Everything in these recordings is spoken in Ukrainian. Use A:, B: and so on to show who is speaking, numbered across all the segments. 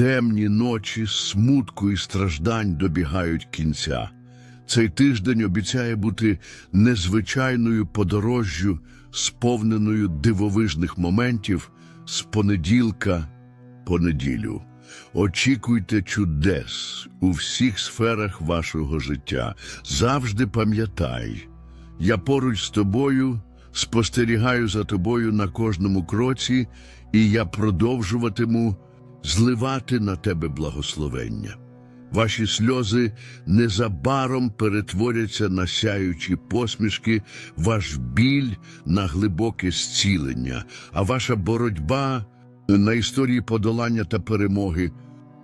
A: Темні ночі смутку і страждань добігають кінця. Цей тиждень обіцяє бути незвичайною подорожжю, сповненою дивовижних моментів з понеділка по неділю. Очікуйте чудес у всіх сферах вашого життя. Завжди пам'ятай, я поруч з тобою, спостерігаю за тобою на кожному кроці, і я продовжуватиму зливати на тебе благословення. Ваші сльози незабаром перетворяться на сяючі посмішки, ваш біль на глибоке зцілення, а ваша боротьба на історії подолання та перемоги.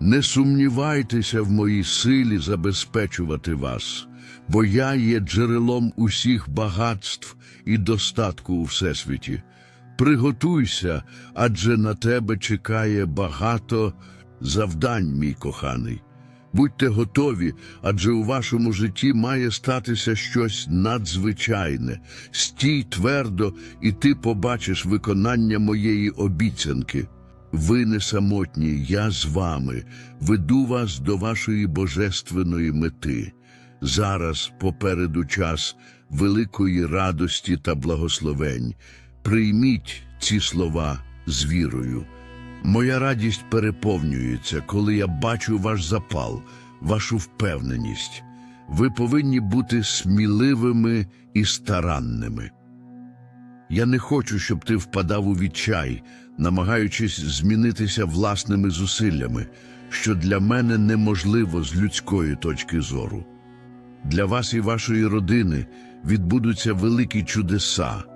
A: Не сумнівайтеся в моїй силі забезпечувати вас, бо я є джерелом усіх багатств і достатку у всесвіті. Приготуйся, адже на тебе чекає багато завдань, мій коханий. Будьте готові, адже у вашому житті має статися щось надзвичайне. Стій твердо, і ти побачиш виконання моєї обіцянки. Ви не самотні, я з вами, веду вас до вашої божественної мети. Зараз попереду час великої радості та благословень. Прийміть ці слова з вірою. Моя радість переповнюється, коли я бачу ваш запал, вашу впевненість. Ви повинні бути сміливими і старанними. Я не хочу, щоб ти впадав у відчай, намагаючись змінитися власними зусиллями, що для мене неможливо з людської точки зору. Для вас і вашої родини відбудуться великі чудеса.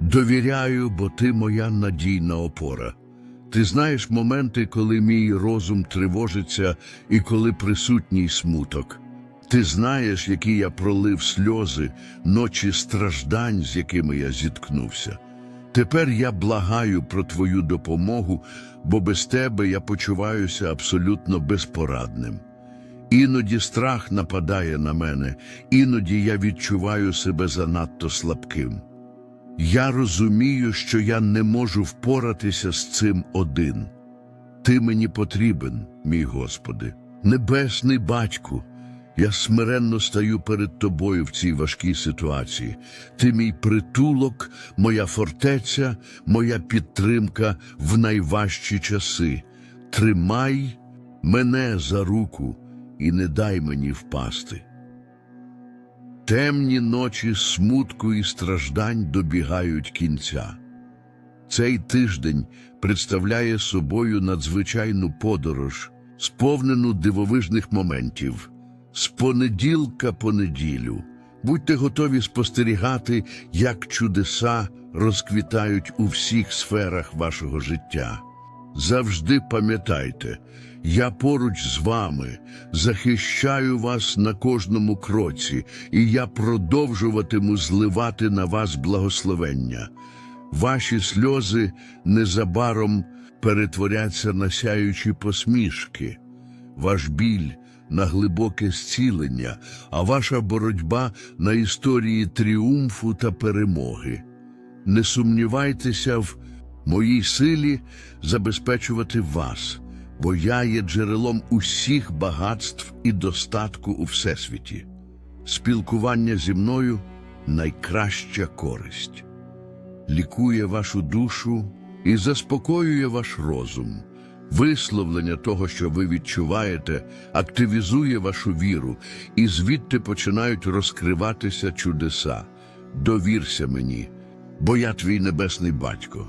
A: довіряю, бо ти моя надійна опора. Ти знаєш моменти, коли мій розум тривожиться і коли присутній смуток. Ти знаєш, які я пролив сльози, ночі страждань, з якими я зіткнувся. Тепер я благаю про твою допомогу, бо без тебе я почуваюся абсолютно безпорадним. Іноді страх нападає на мене, іноді я відчуваю себе занадто слабким. Я розумію, що я не можу впоратися з цим один. Ти мені потрібен, мій Господи, небесний батьку. Я смиренно стаю перед тобою в цій важкій ситуації. Ти мій притулок, моя фортеця, моя підтримка в найважчі часи. Тримай мене за руку і не дай мені впасти. Темні ночі смутку і страждань добігають кінця. Цей тиждень представляє собою надзвичайну подорож, сповнену дивовижних моментів. З понеділка по неділю будьте готові спостерігати, як чудеса розквітають у всіх сферах вашого життя. Завжди пам'ятайте, я поруч з вами, захищаю вас на кожному кроці, і я продовжуватиму зливати на вас благословення. Ваші сльози незабаром перетворяться на сяючі посмішки, ваш біль на глибоке зцілення, а ваша боротьба на історії тріумфу та перемоги. Не сумнівайтеся в моїй силі забезпечувати вас, бо я є джерелом усіх багатств і достатку у всесвіті. Спілкування зі мною найкраща користь, лікує вашу душу і заспокоює ваш розум. Висловлення того, що ви відчуваєте, активізує вашу віру, і звідти починають розкриватися чудеса. Довірся мені, бо я твій небесний батько.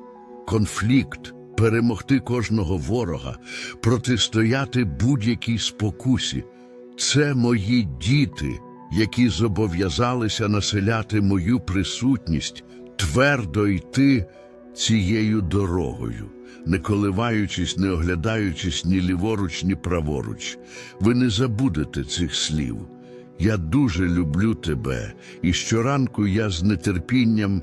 A: конфлікт, перемогти кожного ворога, протистояти будь-якій спокусі. Це мої діти, які зобов'язалися населяти мою присутність, твердо йти цією дорогою, не коливаючись, не оглядаючись ні ліворуч, ні праворуч. Ви не забудете цих слів. Я дуже люблю тебе, і щоранку я з нетерпінням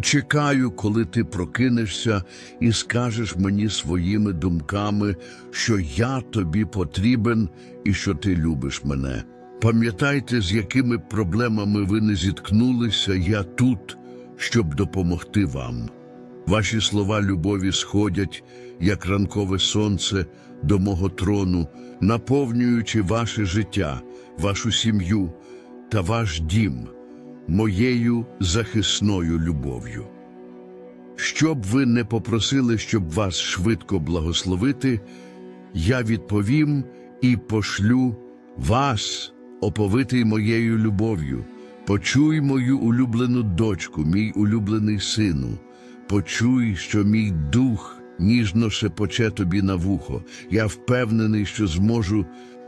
A: чекаю, коли ти прокинешся і скажеш мені своїми думками, що я тобі потрібен і що ти любиш мене. Пам'ятайте, з якими проблемами ви не зіткнулися, я тут, щоб допомогти вам. Ваші слова любові сходять, як ранкове сонце, до мого трону, наповнюючи ваше життя, вашу сім'ю та ваш дім моєю захисною любов'ю. Щоб ви не попросили, щоб вас швидко благословити, я відповім і пошлю вас, оповитий моєю любов'ю. Почуй мою улюблену дочку, мій улюблений сину. Почуй, що мій дух ніжно шепоче тобі на вухо. Я впевнений, що зможу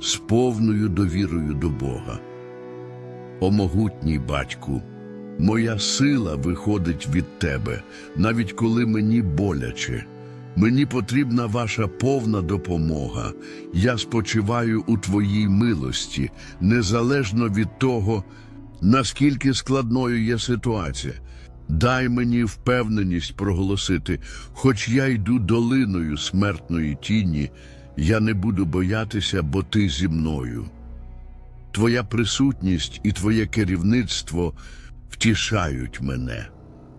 A: з повною довірою до Бога. О могутній батьку, моя сила виходить від тебе, навіть коли мені боляче. Мені потрібна ваша повна допомога. Я спочиваю у твоїй милості, незалежно від того, наскільки складною є ситуація. Дай мені впевненість проголосити, хоч я йду долиною смертної тіні, я не буду боятися, бо ти зі мною. Твоя присутність і Твоє керівництво втішають мене.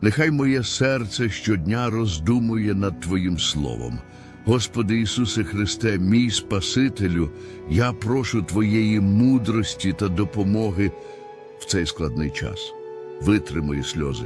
A: Нехай моє серце щодня роздумує над Твоїм словом. Господи Ісусе Христе, мій Спасителю, я прошу Твоєї мудрості та допомоги в цей складний час. Витри мої сльози.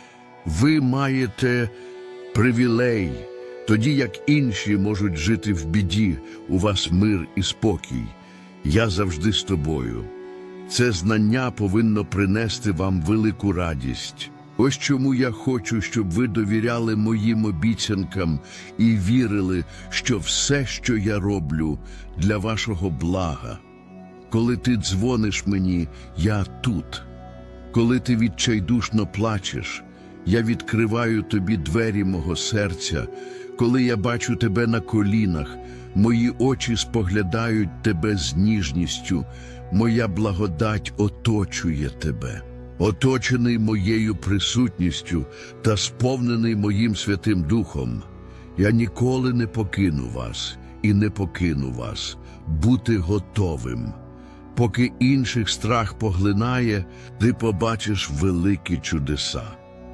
A: Ви маєте привілей, тоді як інші можуть жити в біді, у вас мир і спокій. Я завжди з тобою. Це знання повинно принести вам велику радість. Ось чому я хочу, щоб ви довіряли моїм обіцянкам і вірили, що все, що я роблю, для вашого блага. Коли ти дзвониш мені, я тут. Коли ти відчайдушно плачеш, я відкриваю тобі двері мого серця. Коли я бачу тебе на колінах, мої очі споглядають тебе з ніжністю, моя благодать оточує тебе. Оточений моєю присутністю та сповнений моїм Святим Духом, я ніколи не покину вас і не покину вас, бути готовим. Поки інших страх поглинає, ти побачиш великі чудеса.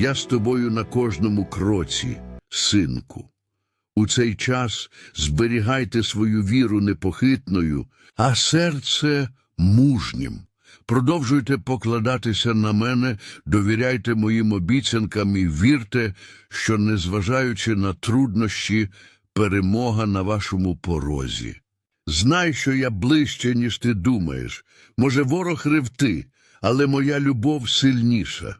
A: Я з тобою на кожному кроці, синку. У цей час зберігайте свою віру непохитною, а серце мужнім. Продовжуйте покладатися на мене, довіряйте моїм обіцянкам і вірте, що, незважаючи на труднощі, перемога на вашому порозі. Знай, що я ближче, ніж ти думаєш. Може, ворог ревти, але моя любов сильніша.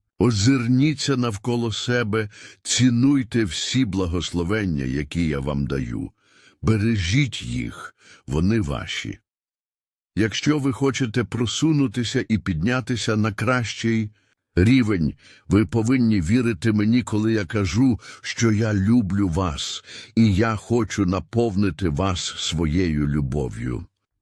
A: Озирніться навколо себе, цінуйте всі благословення, які я вам даю. Бережіть їх, вони ваші. Якщо ви хочете просунутися і піднятися на кращий рівень, ви повинні вірити мені, коли я кажу, що я люблю вас, і я хочу наповнити вас своєю любов'ю.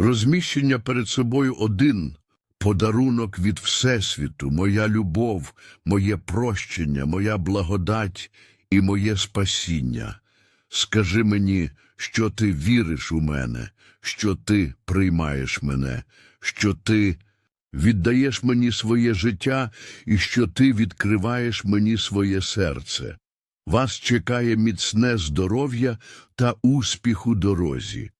A: Розміщення перед собою один подарунок від Всесвіту, моя любов, моє прощення, моя благодать і моє спасіння. Скажи мені, що ти віриш у мене, що ти приймаєш мене, що ти віддаєш мені своє життя і що ти відкриваєш мені своє серце. Вас чекає міцне здоров'я та успіх у дорозі.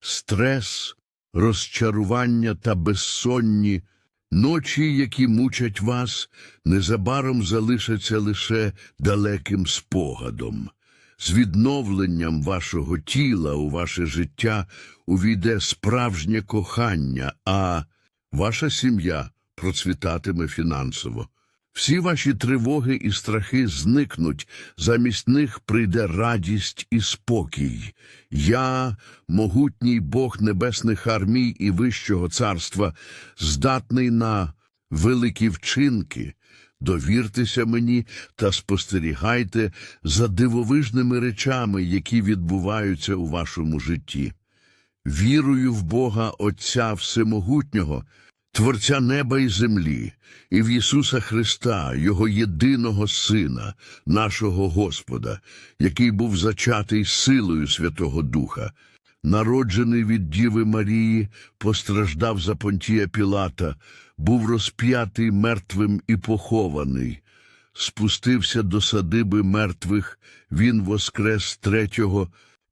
A: Стрес, розчарування та безсонні ночі, які мучать вас, незабаром залишаться лише далеким спогадом. З відновленням вашого тіла у ваше життя увійде справжнє кохання, а ваша сім'я процвітатиме фінансово. Всі ваші тривоги і страхи зникнуть, замість них прийде радість і спокій. Я, могутній Бог небесних армій і Вищого царства, здатний на великі вчинки. Довіртеся мені та спостерігайте за дивовижними речами, які відбуваються у вашому житті. Вірую в Бога Отця Всемогутнього, Творця неба і землі, і в Ісуса Христа, Його єдиного Сина, нашого Господа, який був зачатий силою Святого Духа, народжений від Діви Марії, постраждав за Понтія Пілата, був розп'ятий мертвим і похований, спустився до садиби мертвих, він воскрес третього